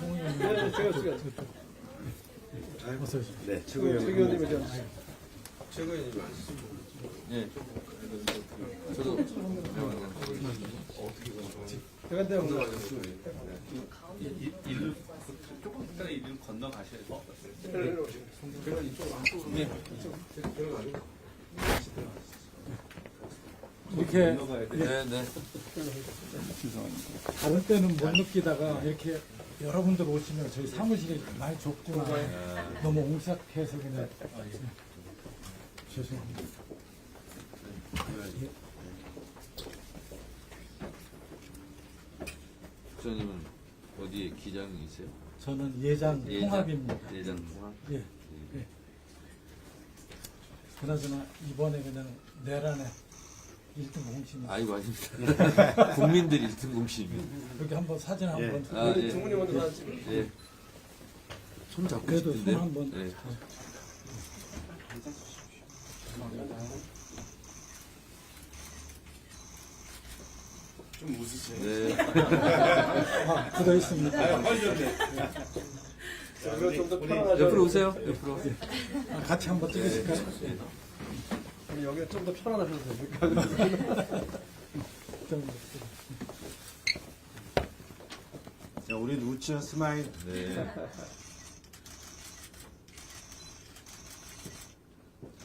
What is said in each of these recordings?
네, 제가 제가 어서 오십시오. 네, 최 의원님이 좀 최고위원님 네. 저도 제가 때 오늘 일을 조금 이따가 일을 건너 가셔야 될 것 같아요. 이렇게 네, 네. 다른 때는 못 느끼다가 이렇게 여러분들 오시면 저희 사무실이 많이 좁구나. 너무 옹색해서 그냥 네. 죄송합니다. 국장님은 어디에 기장이세요? 저는 예장 예장. 통합입니다. 예장 통합. 예. 예. 그나저나 이번에 그냥 내란에 1등 공신이 아이고 아닙니다. 국민들 1등 공신입니다. 여기 한번 사진 한번 아, 예. 정훈이 먼저 사진 찍어. 예. 손 잡고 그래도 싶은데. 손 한번 네. 좀 웃으세요. 네. 아, 굳어 있습니다. 그럼 좀더 편안하죠. 옆으로 오세요. 옆으로. 아, 같이 한번 찍으실까요? 우리 여기 좀 더 편안하셔도 됩니까? 좀 자, 우리 우치원 스마일. 네.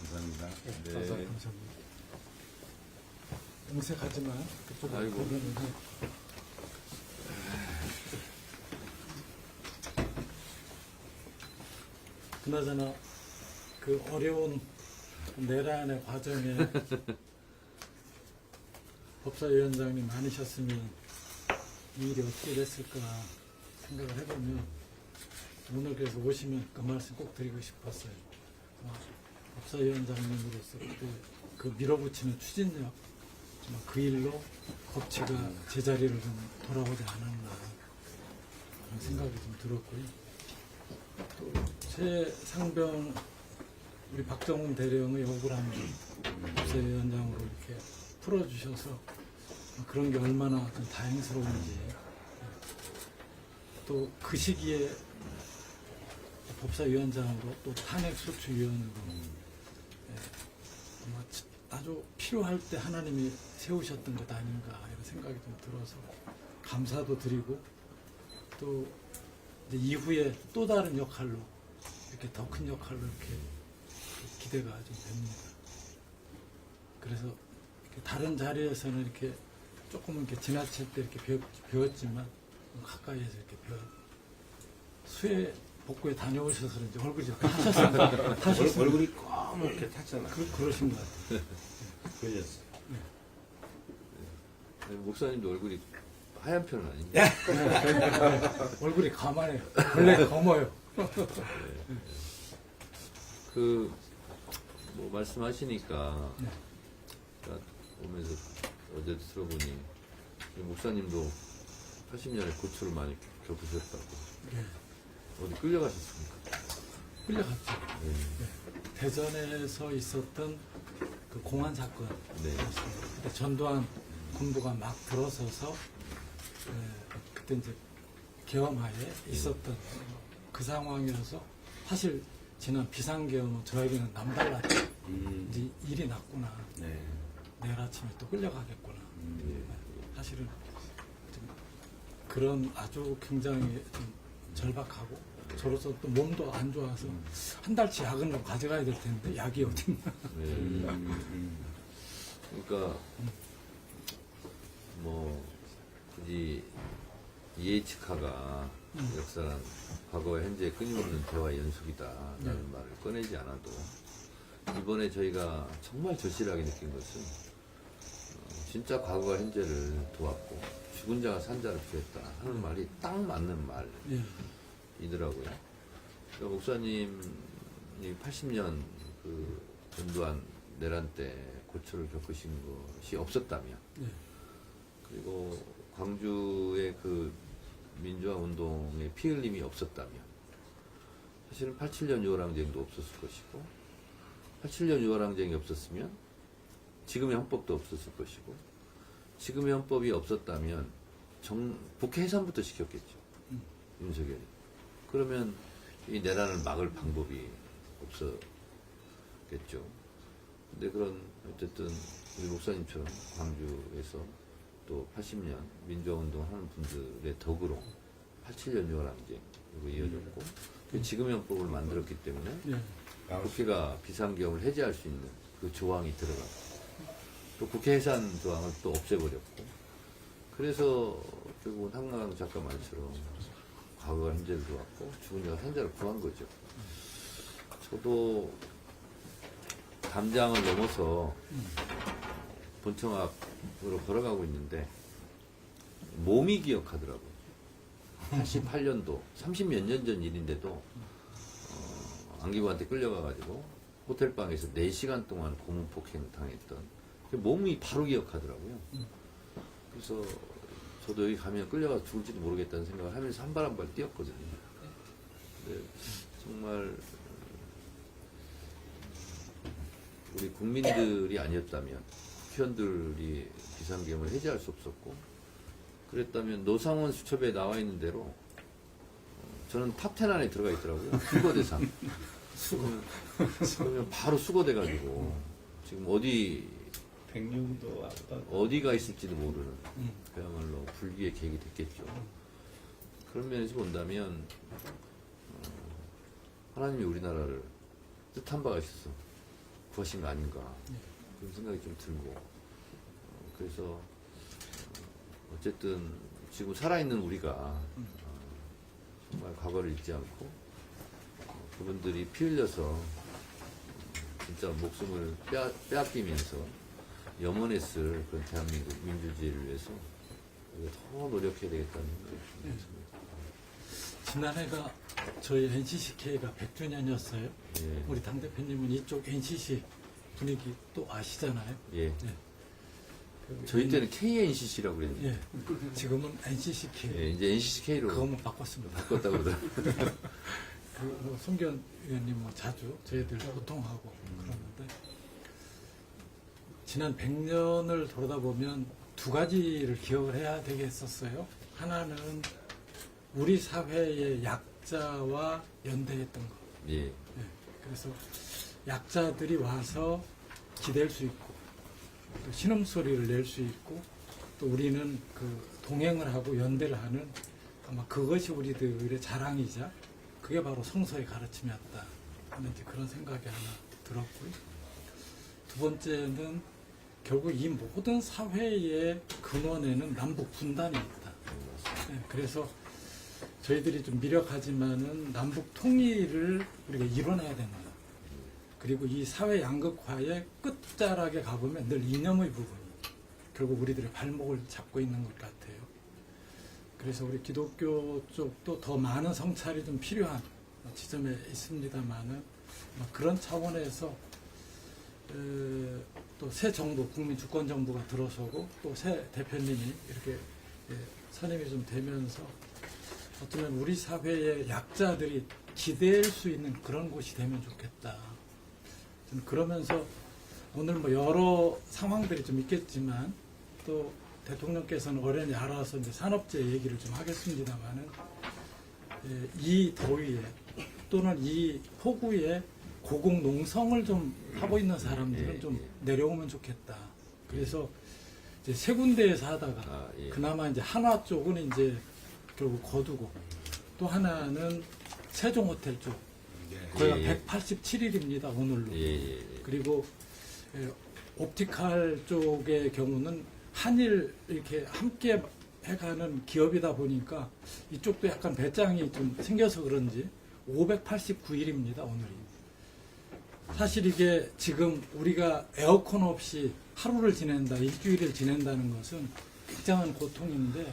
감사합니다. 네. 감사합니다. 음색하지만 그쪽으로 아이고. 보면은 그나저나 그 어려운 내란의 과정에 법사위원장님 아니셨으면 이 일이 어떻게 됐을까 생각을 해보면 오늘 그래서 오시면 그 말씀 꼭 드리고 싶었어요. 어, 법사위원장님으로서 그때 그 밀어붙이는 추진력 그 일로 법치가 제자리를 좀 돌아오지 않았나 그런 생각이 좀 들었고요. 또 최상병 우리 박정훈 대령의 억울함을 법사위원장으로 이렇게 풀어주셔서 그런 게 얼마나 좀 다행스러운지. 또 그 시기에 법사위원장으로 또 탄핵소추위원으로. 예, 아주 필요할 때 하나님이 세우셨던 것 아닌가 이런 생각이 좀 들어서 감사도 드리고 또 이후에 또 다른 역할로 이렇게 더 큰 역할로 이렇게 기대가 좀 됩니다. 그래서 다른 자리에서는 이렇게 조금 이렇게 지나칠 때 이렇게 배웠, 배웠지만 가까이에서 이렇게 배웠. 수해 복구에 다녀오셔서 그런지 얼굴이 좀 타셨습니다. 타셨습니다. 얼굴이 검게 탔잖아. 그, 그러신 것 같아요. 그렸어. 네, 목사님도 얼굴이 하얀 편은 아닙니다. 얼굴이 가만해요. 원래 검어요. 그, 뭐, 말씀하시니까, 네. 제가 오면서 어제 들어보니, 이 목사님도 80년에 고초를 많이 겪으셨다고. 예, 어디 끌려가셨습니까? 끌려갔죠. 네. 대전에서 있었던 그 공안 사건. 네. 그때 전두환 군부가 막 들어서서 예, 그때 이제 계엄하에 있었던 그 상황이어서 사실 지난 비상계엄은 저에게는 남달랐죠. 음. 이제 일이 났구나. 네. 내일 아침에 또 끌려가겠구나. 음. 사실은 좀 그런 아주 굉장히 좀 절박하고 저로서 또 몸도 안 좋아서 한 달치 약은 좀 가져가야 될 텐데 약이 어딨나. 네. 음. 그러니까, 뭐, 굳이 이에치카가 역사란 과거와 현재 끊임없는 대화 연속이다라는 말을 꺼내지 않아도 이번에 저희가 정말 절실하게 느낀 것은 어, 진짜 과거와 현재를 도왔고 죽은 자가 산 자를 구했다 하는 말이 딱 맞는 예. 말이더라고요. 그러니까 목사님이 80년 그 전두환 내란 때 고초를 겪으신 것이 없었다면 예. 그리고 광주의 그 민주화 운동의 피 흘림이 없었다면 사실은 87년 유월항쟁도 없었을 것이고 87년 유월항쟁이 없었으면 지금의 헌법도 없었을 것이고 지금의 헌법이 없었다면 정, 북해 해산부터 시켰겠죠. 윤석열이. 그러면 이 내란을 막을 방법이 없었겠죠. 근데 그런 어쨌든 우리 목사님처럼 광주에서 또 80년 민주화운동 하는 분들의 덕으로 87년 유월항쟁 그리고 이어졌고 그 지금형법을 만들었기 때문에 예. 국회가 비상경을 해제할 수 있는 그 조항이 들어가고 또 국회 해산 조항을 또 없애버렸고 그래서 결국은 한강 작가 말처럼 과거가 현재를 들어왔고 죽은 자가 현재를 구한 거죠. 저도 담장을 넘어서 본청 앞으로 걸어가고 있는데 몸이 기억하더라고요. 88년도 30 몇 년 전 일인데도 어, 안기부한테 끌려가가지고 호텔 방에서 4시간 동안 고문 폭행 당했던 그 몸이 바로 기억하더라고요. 그래서 저도 여기 가면 끌려가 죽을지도 모르겠다는 생각을 하면서 한 발 한 발 뛰었거든요. 근데 정말 우리 국민들이 아니었다면 국회의원들이 비상계엄을 해제할 수 없었고 그랬다면 노상원 수첩에 나와 있는 대로 어, 저는 탑10 안에 들어가 있더라고요. 수거대상. 그러면, 그러면 바로 수거돼가지고 지금 어디 백령도 어디가 있을지도 모르는 음. 그야말로 불기의 계획이 됐겠죠. 그런 면에서 본다면 어, 하나님이 우리나라를 뜻한 바가 있어서 구하신 거 아닌가 그런 생각이 좀 들고 어, 그래서 어, 어쨌든 지금 살아있는 우리가 어, 정말 과거를 잊지 않고 어, 그분들이 피 흘려서 어, 진짜 목숨을 빼앗, 빼앗기면서 염원했을 그런 대한민국 민주주의를 위해서 더 노력해야 되겠다는 생각이 네. 지난해가 저희 NCCK가 100주년이었어요. 예. 우리 당 대표님은 이쪽 NCC 분위기 또 아시잖아요. 예. 그 저희 때는 KNCC라고 그랬는데 예. 지금은 NCCK. 예, 이제 NCCK로 그거만 바꿨습니다. 바꿨다고 그러더라고요. 그뭐 송견 의원님 뭐 자주 저희들 소통하고 그러는데 지난 100년을 돌아다 보면 두 가지를 기억을 해야 되겠었어요. 하나는 우리 사회의 약자와 연대했던 것. 예. 예, 그래서 약자들이 와서 기댈 수 있고 또 신음소리를 낼 수 있고 또 우리는 그 동행을 하고 연대를 하는 아마 그것이 우리들의 자랑이자 그게 바로 성서의 가르침이었다 하는 그런 생각이 하나 들었고요. 두 번째는 결국 이 모든 사회의 근원에는 남북 분단이 있다. 네, 그래서 저희들이 좀 미력하지만은 남북 통일을 우리가 이뤄내야 된다. 그리고 이 사회 양극화의 끝자락에 가보면 늘 이념의 부분이 결국 우리들의 발목을 잡고 있는 것 같아요. 그래서 우리 기독교 쪽도 더 많은 성찰이 좀 필요한 지점에 있습니다만은 그런 차원에서 또 새 정부, 국민 주권 정부가 들어서고 또 새 대표님이 이렇게 예, 선임이 좀 되면서 어쩌면 우리 사회의 약자들이 기댈 수 있는 그런 곳이 되면 좋겠다. 저는 그러면서 오늘 뭐 여러 상황들이 좀 있겠지만 또 대통령께서는 어련히 알아서 이제 산업재 얘기를 좀 하겠습니다만은 예, 이 더위에 또는 이 폭우에 고공 농성을 좀 하고 있는 사람들은 예, 좀 예. 내려오면 좋겠다. 그래서 이제 세 군데에서 하다가 아, 예. 그나마 이제 한화 쪽은 이제 결국 거두고 또 하나는 세종 호텔 쪽 거기가 예, 예. 187일입니다 오늘로. 그리고 예, 옵티칼 쪽의 경우는 한일 이렇게 함께 해가는 기업이다 보니까 이쪽도 약간 배짱이 좀 생겨서 그런지 589일입니다 오늘이. 사실 이게 지금 우리가 에어컨 없이 하루를 지낸다 일주일을 지낸다는 것은 굉장한 고통인데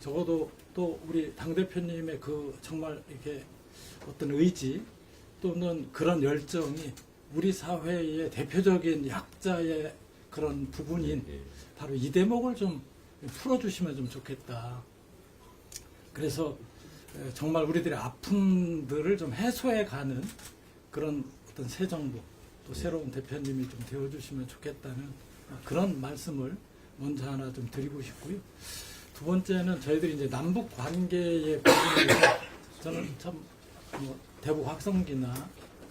적어도 또 우리 당 대표님의 그 정말 이렇게 어떤 의지 또는 그런 열정이 우리 사회의 대표적인 약자의 그런 부분인 예. 바로 이 대목을 좀 풀어주시면 좀 좋겠다. 그래서 에, 정말 우리들의 아픔들을 좀 해소해가는 그런 어떤 새 정부 또 새로운 대표님이 좀 되어주시면 좋겠다는 그런 말씀을 먼저 하나 좀 드리고 싶고요. 두 번째는 저희들이 이제 남북 관계의 부분에서 저는 참 뭐 대북 확성기나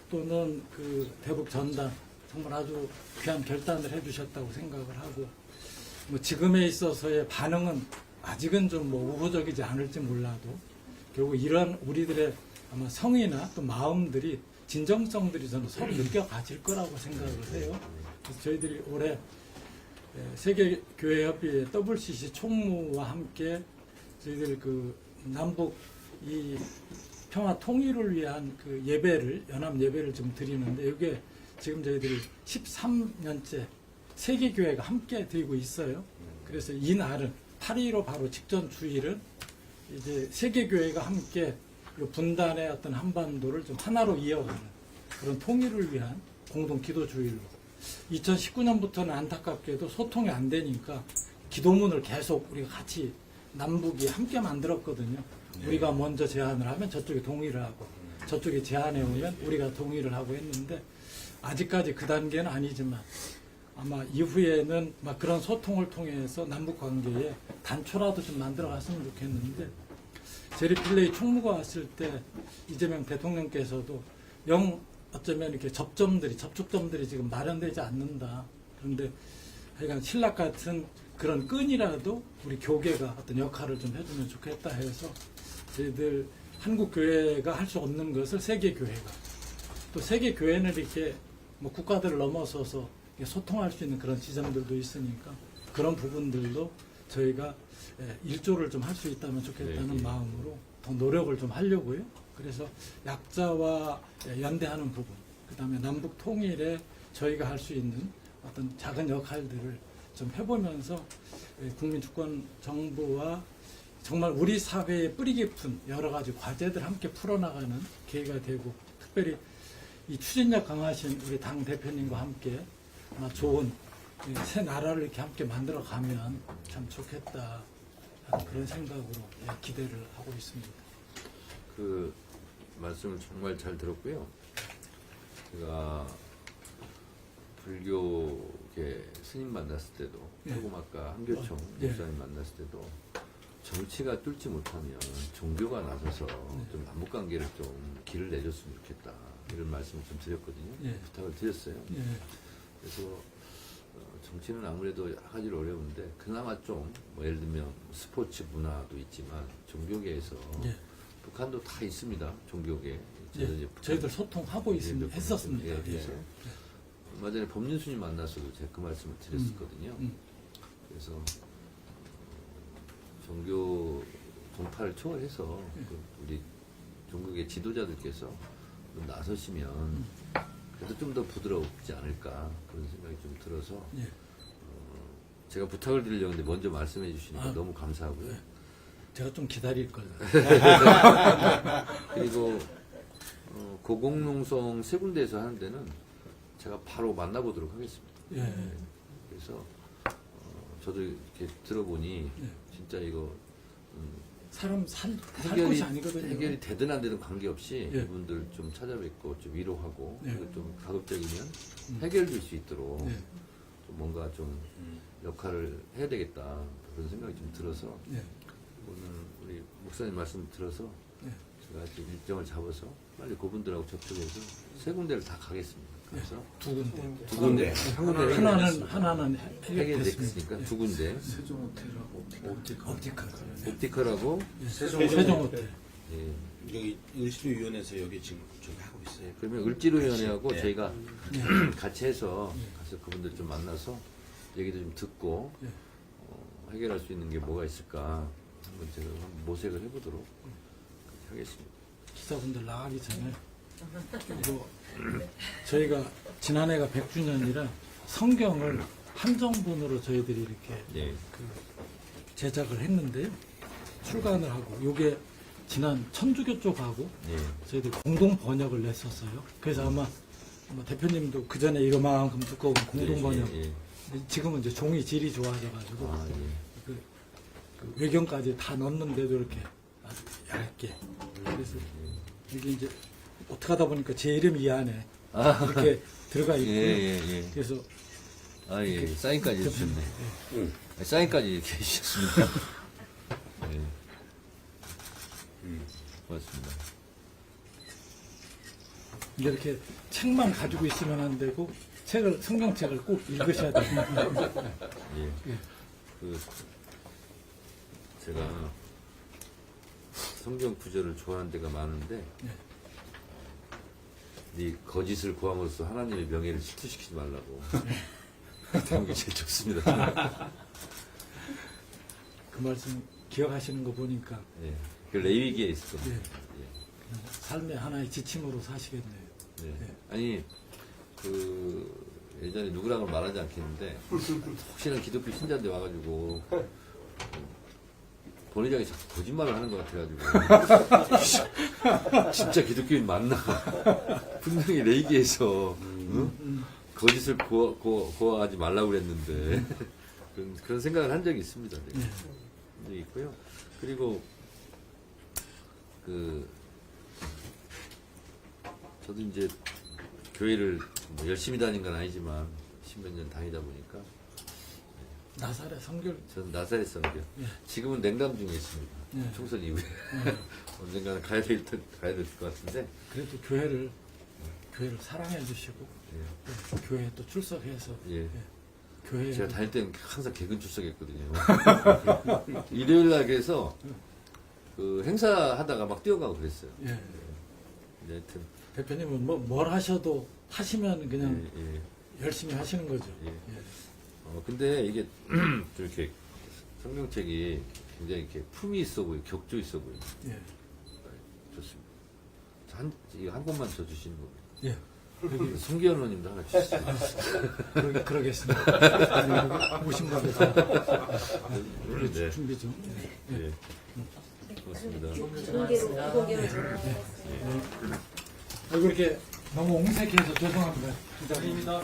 또는 그 대북 전단 정말 아주 귀한 결단을 해주셨다고 생각을 하고 뭐 지금에 있어서의 반응은 아직은 좀 뭐 우호적이지 않을지 몰라도 결국 이런 우리들의 아마 성의나 또 마음들이 진정성들이 저는 서로 느껴가질 거라고 생각을 해요. 그래서 저희들이 올해 예, 세계교회협의회 WCC 총무와 함께 저희들 그 남북 이 평화 통일을 위한 그 예배를 연합 예배를 좀 드리는데 이게 지금 저희들이 13년째 세계교회가 함께 드리고 있어요. 그래서 이 날은 8.15 바로 직전 주일은 이제 세계교회가 함께 이 분단의 어떤 한반도를 좀 하나로 이어가는 그런 통일을 위한 공동 기도 주일로 2019년부터는 안타깝게도 소통이 안 되니까 기도문을 계속 우리가 같이 남북이 함께 만들었거든요. 우리가 먼저 제안을 하면 저쪽이 동의를 하고 저쪽이 제안해 오면 우리가 동의를 하고 했는데 아직까지 그 단계는 아니지만 아마 이후에는 막 그런 소통을 통해서 남북 관계에 단초라도 좀 만들어 갔으면 좋겠는데 제리 필레이 총무가 왔을 때 이재명 대통령께서도 영 어쩌면 이렇게 접점들이 접촉점들이 지금 마련되지 않는다. 그런데 하여간 신락 같은 그런 끈이라도 우리 교계가 어떤 역할을 좀 해주면 좋겠다 해서 저희들 한국 교회가 할 수 없는 것을 세계 교회가 또 세계 교회는 이렇게 뭐 국가들을 넘어서서 소통할 수 있는 그런 지점들도 있으니까 그런 부분들도 저희가 예, 일조를 좀 할 수 있다면 좋겠다는 네, 예. 마음으로 더 노력을 좀 하려고요. 그래서 약자와 예, 연대하는 부분, 그 다음에 남북 통일에 저희가 할 수 있는 어떤 작은 역할들을 좀 해보면서 예, 국민 주권 정부와 정말 우리 사회에 뿌리 깊은 여러 가지 과제들 함께 풀어나가는 기회가 되고 특별히 이 추진력 강하신 우리 당 대표님과 함께 아마 좋은 이새 나라를 이렇게 함께 만들어 가면 참 좋겠다 그런 생각으로 예, 기대를 하고 있습니다. 그 말씀을 정말 잘 들었고요. 제가 불교계 스님 만났을 때도 예. 태고막가 한교총 예. 목사님 만났을 때도 정치가 뚫지 못하면 종교가 나서서 네. 좀 남북 관계를 좀 길을 내줬으면 좋겠다 이런 말씀을 좀 드렸거든요. 예. 부탁을 드렸어요. 예, 그래서 어, 정치는 아무래도 여러 가지로 어려운데 그나마 좀 뭐 예를 들면 스포츠 문화도 있지만 종교계에서 예. 북한도 다 있습니다. 종교계. 예, 저도 이제 북한- 저희들 소통하고 예, 있, 몇번 했었습니다. 예, 예. 그래서 얼마 전에 법륜스님 만나서도 제가 그 말씀을 드렸었거든요. 음. 그래서 어, 종교 종파를 초월해서 예. 그 우리 종교계 지도자들께서 좀 나서시면 음. 그래도 좀 더 부드럽지 않을까 그런 생각이 좀 들어서 예. 제가 부탁을 드리려는데 먼저 말씀해 주시니까 아. 너무 감사하고요. 예. 제가 좀 기다릴 걸. 그리고 어, 고공농성 세 군데에서 하는 데는 제가 바로 만나보도록 하겠습니다. 예. 그래서 어, 저도 이렇게 들어보니 예. 진짜 이거 음, 사람 살, 살 해결이, 곳이 아니거든요. 해결이 되든 안 되든 관계없이 예. 이분들 좀 찾아뵙고 좀 위로하고 예. 그리고 좀 가급적이면 음. 해결될 수 있도록 예. 좀 뭔가 좀 역할을 해야 되겠다 그런 생각이 좀 들어서 예. 오늘 우리 목사님 말씀 들어서 예. 제가 지금 일정을 잡아서 빨리 그분들하고 접촉해서 세 군데를 다 가겠습니다. 그래서 두 군데. 두 군데 하나는 하나는 해결됐습니다. 해결됐으니까 두 군데 세종 호텔하고 옵티컬. 옵티컬하고 세종 호텔. 예, 여기 의식위원회에서 여기 지금 저기 하고 있어요. 예, 그러면 을지로위원회하고 네. 저희가 예. 같이 해서 가서 그분들 좀 만나서 얘기도 좀 듣고 예. 어, 해결할 수 있는 게 뭐가 있을까 한번 제가 한번 모색을 해보도록 하겠습니다. 기사분들 나가기 전에 그리고 저희가 지난해가 100주년이라 성경을 한정본으로 저희들이 이렇게 예, 그 제작을 했는데요. 출간을 하고 요게 지난 천주교 쪽하고 예, 저희들 공동 번역을 냈었어요. 그래서 아마 뭐 대표님도 그 전에 이거만큼 두꺼운 공동 예, 번역. 예, 예. 지금은 이제 종이 질이 좋아져가지고 아, 예. 그, 그 외경까지 다 넣는데도 이렇게 아주 얇게. 그래서 이게 이제 어떻게 하다 보니까 제 이름이 이 안에 아. 이렇게 들어가 있고 요 예, 예, 예. 그래서 아, 예. 사인까지 해주셨네. 응. 예. 음. 아, 사인까지 이렇게 해주셨습니다. 예. 음. 고맙습니다. 이렇게 책만 가지고 있으면 안 되고 책을 성경책을 꼭 읽으셔야 됩니다. 예. 예. 그, 제가 성경 구절을 좋아하는 데가 많은데, 네. 이 거짓을 구함으로써 하나님의 명예를 실추시키지 말라고. 그런 게 제일 좋습니다. 그 말씀 기억하시는 거 보니까 예. 그 레위기에 있었거든요. 예. 삶의 하나의 지침으로 사시겠네요. 네. 네. 아니 그 예전에 누구랑은 말하지 않겠는데 혹시나 기독교 신자인데 와가지고 본회장이 자꾸 거짓말을 하는 것 같아가지고 진짜 기독교인 맞나 분명히 레이기에서 응? 거짓을 고하, 고, 고하지 말라고 그랬는데 그런, 그런 생각을 한 적이 있습니다. 네. 예. 한 적이 있고요. 그리고 그 저도 이제 교회를 뭐 열심히 다닌 건 아니지만 십몇 년 다니다 보니까 나사렛 성결 저는 나사렛 성교 예. 지금은 냉담 중에 있습니다. 예. 총선 이후에 언젠가는 가야 될 듯- 가야 될 것 같은데 그래도 교회를 교회를 사랑해 주시고 예. 또 교회에 또 출석해서 예. 교회 제가 다닐 때는 항상 개근 출석했거든요. 일요일 날 그래서 그 행사 하다가 막 뛰어가고 그랬어요. 예. 네, 하여튼 대표님은 뭐, 뭘 하셔도 하시면 그냥 예, 예. 열심히 하시는 거죠. 예. 예. 어, 근데 이게 좀 이렇게 성경책이 굉장히 이렇게 품이 있어 보여, 격조 있어 보여. 예. 좋습니다. 한, 이거 한 권만 더 주시는 겁니다. 예. 여기 성기현호님도 하나 주시죠. 그러, 그러겠습니다. 오신 분들 다 네. 준비 좀. 예. 네. 고맙습니다. 이공계로 이공계로 아이고 이렇게 너무 옹색해서 죄송합니다. 기자입니다.